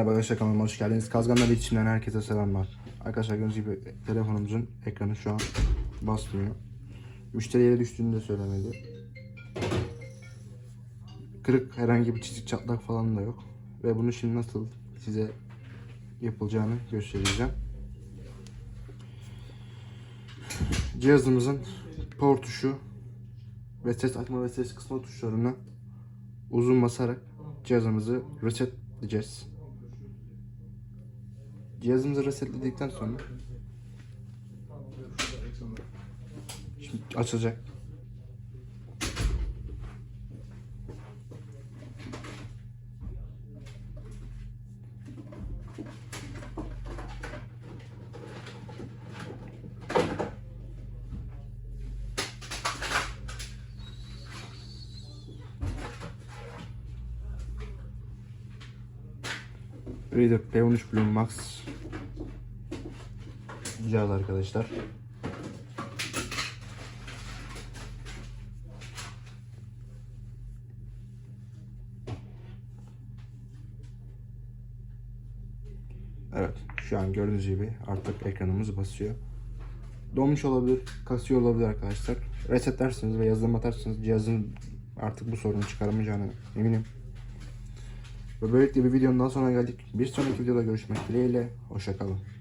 Merhaba arkadaşlar kanalıma hoş geldiniz. Kazganlar içinden herkese selamlar. Arkadaşlar gördüğünüz gibi telefonumuzun ekranı şu an basmıyor. Müşteriye düştüğünü de söylemedi. Kırık herhangi bir çizik çatlak falan da yok. Ve bunu şimdi nasıl size yapılacağını göstereceğim. Cihazımızın power tuşu ve ses açma ve ses kısma tuşlarına uzun basarak cihazımızı resetleyeceğiz. Cihazımızı resetledikten sonra şimdi açılacak. Reader P13 Blue Max cihaz arkadaşlar. Evet şu an gördüğünüz gibi artık ekranımız basıyor. Donmuş olabilir, kasıyor olabilir arkadaşlar. Resetlersiniz ve yazılım atarsınız cihazın artık bu sorunu çıkaramayacağını eminim. Ve böylelikle bir videonun daha sonuna geldik. Bir sonraki videoda görüşmek dileğiyle. Hoşçakalın.